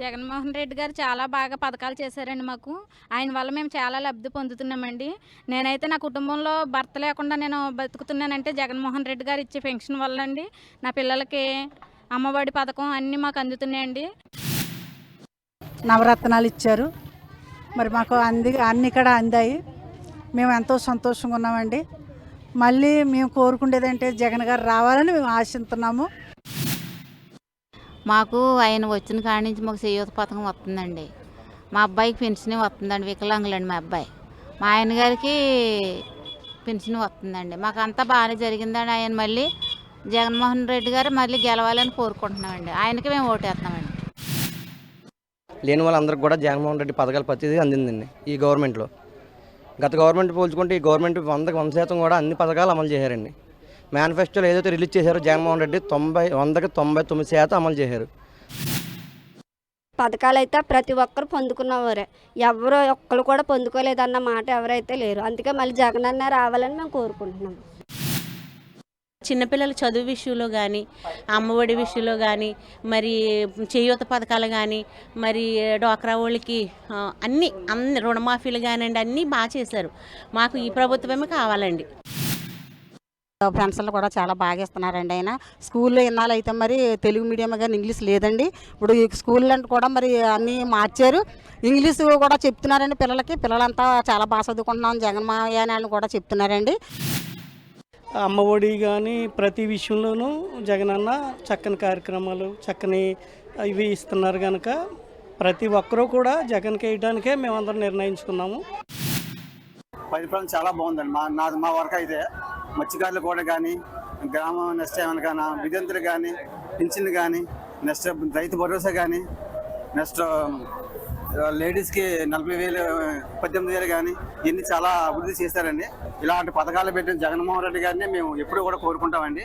జగన్మోహన్ రెడ్డి గారు చాలా బాగా పథకాలు చేశారండి మాకు. ఆయన వల్ల మేము చాలా లబ్ధి పొందుతున్నామండి. నేనైతే నా కుటుంబంలో భర్త లేకుండా నేను బతుకుతున్నానంటే జగన్మోహన్ రెడ్డి గారు ఇచ్చే పెన్షన్ వల్ల అండి నా పిల్లలకి అమ్మఒడి పథకం అన్నీ మాకు అందుతున్నాయండి. నవరత్నాలు ఇచ్చారు. మరి మాకు అంది అన్ని ఇక్కడ అందాయి. మేము ఎంతో సంతోషంగా ఉన్నామండి. మళ్ళీ మేము కోరుకునేదంటే జగన్ గారు రావాలని మేము ఆశిస్తున్నాము. మాకు ఆయన వచ్చిన కాడి నుంచి మాకు చేయూత పథకం వస్తుందండి. మా అబ్బాయికి పెన్షన్ వస్తుందండి వికలాంగులండి మా అబ్బాయి. మా ఆయన గారికి పెన్షన్ వస్తుందండి. మాకు అంతా బాగానే జరిగిందండి ఆయన మళ్ళీ జగన్మోహన్ రెడ్డి గారు మళ్ళీ గెలవాలని కోరుకుంటున్నామండి. ఆయనకి మేము ఓటేస్తున్నామండి. లేని వాళ్ళందరికీ కూడా జగన్మోహన్ రెడ్డి పథకాలు ప్రతిదీ అందిందండి ఈ గవర్నమెంట్లో. గత గవర్నమెంట్ పోల్చుకుంటే ఈ గవర్నమెంట్ వందకు వంద శాతం కూడా అన్ని పథకాలు అమలు చేశారండి. మేనిఫెస్టోలో ఏదైతే రిలీజ్ చేశారో జగన్మోహన్ రెడ్డి తొంభై వందకి తొంభై తొమ్మిది శాతం అమలు చేశారు. పథకాలు అయితే ప్రతి ఒక్కరు పొందుకున్నవారే. ఎవరు ఒక్కరు కూడా పొందుకోలేదన్న మాట ఎవరైతే లేరు. అందుకే మళ్ళీ జగన్ అన్న రావాలని మేము కోరుకుంటున్నాం. చిన్నపిల్లల చదువు విషయంలో కానీ అమ్మఒడి విషయంలో కానీ మరి చేయూత పథకాలు కానీ మరి డ్వాక్రా వాళ్ళకి అన్ని అన్ని రుణమాఫీలు కానివ్వండి అన్నీ బాగా చేశారు. మాకు ఈ ప్రభుత్వమే కావాలండి. పెన్షన్లు కూడా చాలా బాగా ఇస్తున్నారండి ఆయన. స్కూల్లో ఇన్నాళ్ళు అయితే మరి తెలుగు మీడియం కానీ ఇంగ్లీష్ లేదండి. ఇప్పుడు స్కూల్ అంటే కూడా మరి అన్నీ మార్చారు. ఇంగ్లీష్ కూడా చెప్తున్నారండి పిల్లలకి. పిల్లలంతా చాలా బాగా చదువుకుంటున్నాం జగన్ మావయ్య అని వాళ్ళు కూడా చెప్తున్నారండి. అమ్మఒడి కానీ ప్రతి విషయంలోనూ జగనన్న చక్కని కార్యక్రమాలు చక్కని ఇవి ఇస్తున్నారు కనుక ప్రతి ఒక్కరూ కూడా జగన్కి వేయడానికే మేమందరం నిర్ణయించుకున్నాము. పరిపాలన చాలా బాగుందండి. మా నా మా వరకు అయితే. మత్స్యకారులు కూడా కానీ గ్రామం నెక్స్ట్ ఏమైనా కానీ విద్యంతులు కానీ పింఛన్లు కానీ నెక్స్ట్ రైతు భరోసా కానీ నెక్స్ట్ లేడీస్కి నలభై వేలు పద్దెనిమిది వేలు కానీ ఇవన్నీ చాలా అభివృద్ధి చేశారండి. ఇలాంటి పథకాలు పెట్టిన జగన్మోహన్ రెడ్డి గారిని మేము ఎప్పుడూ కూడా కోరుకుంటామండి.